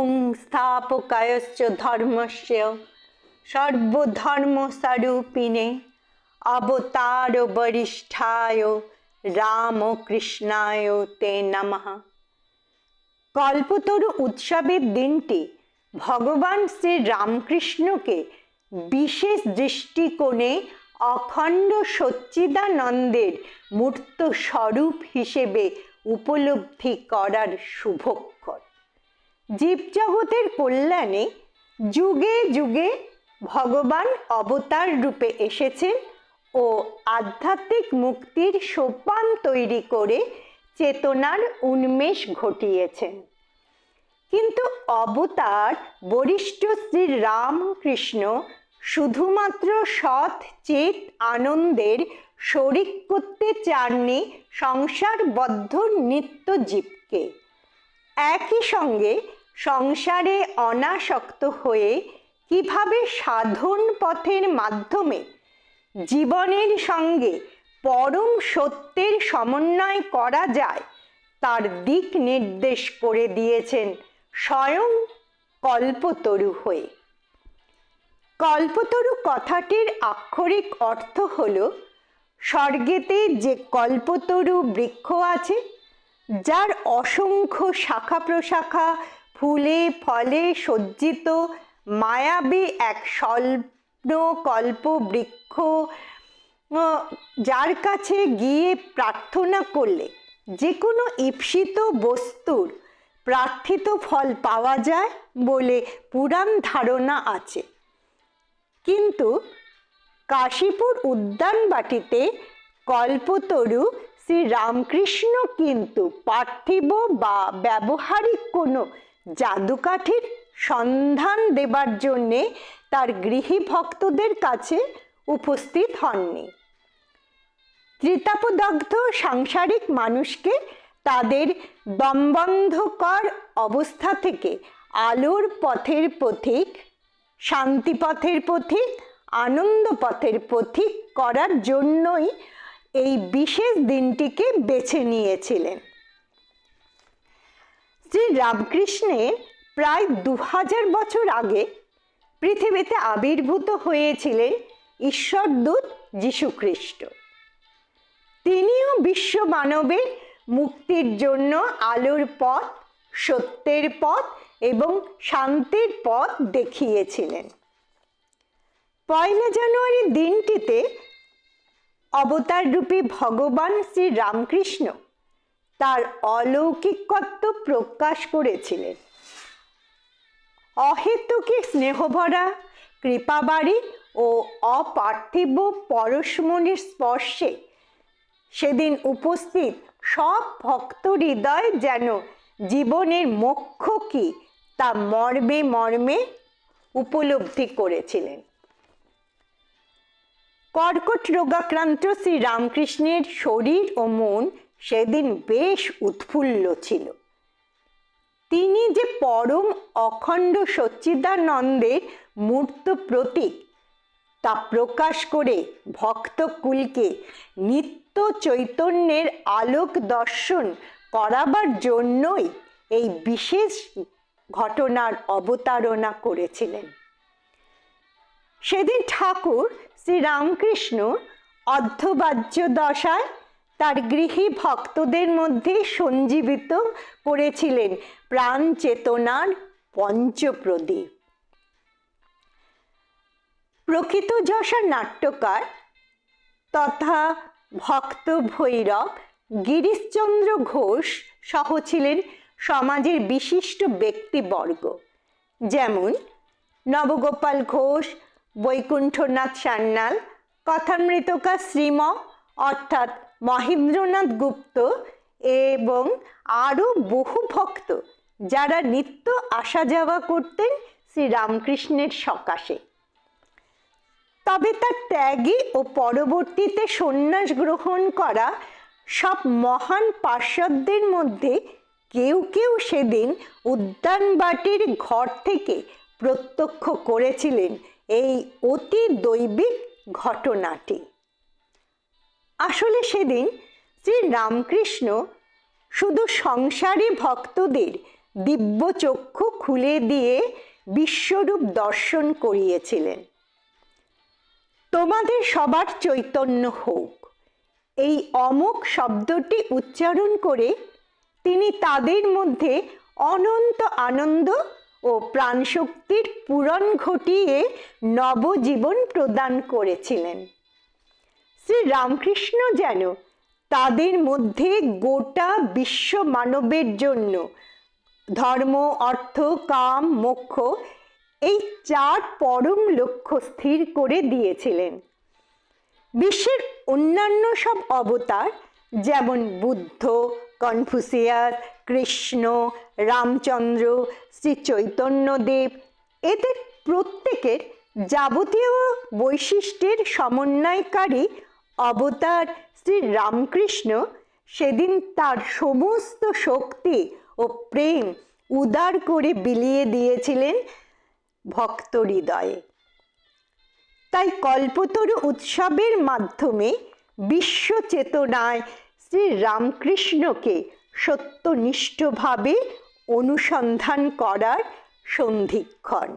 সংস্থাপকায়শ্চ ধর্মস্য সর্বধর্ম সর্বধর্মস্বরূপিণে অবতার বরিষ্ঠায় রামকৃষ্ণায় তে নমঃ। কল্পতরু উৎসবের দিনটি ভগবান শ্রী রামকৃষ্ণকে বিশেষ দৃষ্টিকোণে অখণ্ড সচ্চিদানন্দের মূর্ত স্বরূপ হিসেবে উপলব্ধি করার শুভক্ষর জীবজগতের কল্যাণে যুগে যুগে ভগবান অবতার রূপে এসেছেন ও আধ্যাত্মিক মুক্তির সোপান তৈরি করে চেতনার উন্মেষ ঘটিয়েছেন। কিন্তু অবতার বরিষ্ঠ শ্রী রামকৃষ্ণ শুধুমাত্র সৎ, চেত, আনন্দের শরিক করতে চাননি সংসারবদ্ধ নিত্য জীবকে একই সঙ্গে সংসারে অনাসক্ত হয়ে কীভাবে সাধন পথের মাধ্যমে জীবনের সঙ্গে পরম সত্যের সমন্বয় করা যায়, তার দিক নির্দেশ করে দিয়েছেন স্বয়ং কল্পতরু হয়ে। কল্পতরু কথাটির আক্ষরিক অর্থ হল, স্বর্গেতে যে কল্পতরু বৃক্ষ আছে, যার অসংখ্য শাখা প্রশাখা ফুলে ফলে সজ্জিত, মায়াবী এক স্বল্প কল্প বৃক্ষ যার কাছে গিয়ে প্রার্থনা করলে যে কোনো ঈপ্সিত বস্তুর প্রার্থিত ফল পাওয়া যায় বলে পুরাণ ধারণা আছে। কিন্তু কাশীপুর উদ্যানবাটিতে কল্পতরু শ্রী রামকৃষ্ণ কিন্তু পার্থিব বা ব্যবহারিক কোনো জাদুকাঠির সন্ধান দেবার জন্যে তার গৃহী ভক্তদের কাছে উপস্থিত হননি। ত্রিতাপদগ্ধ সাংসারিক মানুষকে তাদের দমবন্ধকর অবস্থা থেকে আলোর পথের পথিক শান্তি পথের পথিক আনন্দ পথের পথিক করার জন্যই এই বিশেষ দিনটিকে বেছে নিয়েছিলেন। শ্রী রামকৃষ্ণের প্রায় দু হাজার বছর আগে পৃথিবীতে আবির্ভূত হয়েছিলেন ঈশ্বরদূত যীশুখ্রিস্ট তিনিও বিশ্ব মানবের মুক্তির জন্য আলোর পথ, সত্যের পথ এবং শান্তির পথ দেখিয়েছিলেন। পয়লা জানুয়ারি দিনটিতে অবতাররূপী ভগবান শ্রী রামকৃষ্ণ তার অলৌকিকত্ব প্রকাশ করেছিলেন। অহেতুকি স্নেহভরা, কৃপাবাড়ি ও অপার্থিব পরশমণির স্পর্শে সেদিন উপস্থিত সব ভক্ত হৃদয় যেন জীবনের মোক্ষ কি তা মর্মে মর্মে উপলব্ধি করেছিলেন। কর্কট রোগাক্রান্ত শ্রী রামকৃষ্ণের শরীর ও মন সেদিন বেশ উৎফুল্ল ছিল। তিনি যে পরম অখণ্ড সচ্চিদানন্দের মূর্ত প্রতীক, তা প্রকাশ করে ভক্তকুলকে নিত্য চৈতন্যের আলোক দর্শন করাবার জন্যই এই বিশেষ ঘটনার অবতারণা করেছিলেন। সেদিন ঠাকুর শ্রীরামকৃষ্ণ অর্ধবাহ্য দশায় তার গৃহী ভক্তদের মধ্যে সঞ্জীবিত করেছিলেন প্রাণ চেতনার পঞ্চপ্রদীপ। প্রকৃত যশার নাট্যকার তথা ভক্ত ভৈরব গিরিশচন্দ্র ঘোষ সহ ছিলেন সমাজের বিশিষ্ট ব্যক্তিবর্গ। যেমন নবগোপাল ঘোষ, বৈকুণ্ঠনাথ সান্যাল, কথামৃতকা শ্রীম, অর্থাৎ মহেন্দ্রনাথ গুপ্ত এবং আরও বহু ভক্ত যারা নিত্য আসা যাওয়া করতেন শ্রীরামকৃষ্ণের সকাশে। তবে তার ত্যাগী ও পরবর্তীতে সন্ন্যাস গ্রহণ করা সব মহান পার্শ্বদের মধ্যে কেউ কেউ সেদিন উদ্যানবাটির ঘর থেকে প্রত্যক্ষ করেছিলেন এই অতি দৈবিক ঘটনাটি। আসলে সেদিন শ্রী রামকৃষ্ণ শুধু সংসারী ভক্তদের দিব্য চক্ষু খুলে দিয়ে বিশ্বরূপ দর্শন করিয়েছিলেন। তোমাদের সবার চৈতন্য হোক। এই অমোক শব্দটি উচ্চারণ করে তিনি তাদের মধ্যে অনন্ত আনন্দ ও প্রাণশক্তির পূরণ ঘটিয়ে নবজীবন প্রদান করেছিলেন। শ্রী রামকৃষ্ণ যেন তাদের মধ্যে গোটা বিশ্ব মানবের জন্য ধর্ম, অর্থ, কাম, মোক্ষ এই চার পরম লক্ষ্য স্থির করে দিয়েছিলেন। বিশ্বের অন্যান্য সব অবতার যেমন বুদ্ধ, কনফুসিয়াস, কৃষ্ণ, রামচন্দ্র শ্রী চৈতন্যদেব এদের প্রত্যেকের যাবতীয় বৈশিষ্ট্যের সমন্বয়কারী অবতার শ্রী রামকৃষ্ণ সেদিন তার সমস্ত শক্তি ও প্রেম উদার করে বিলিয়ে দিয়েছিলেন ভক্ত হৃদয়ে তাই কল্পতরু উৎসবের মাধ্যমে বিশ্ব চেতনায় শ্রী রামকৃষ্ণকে সত্যনিষ্ঠভাবে অনুসন্ধান করার সন্ধিক্ষণ।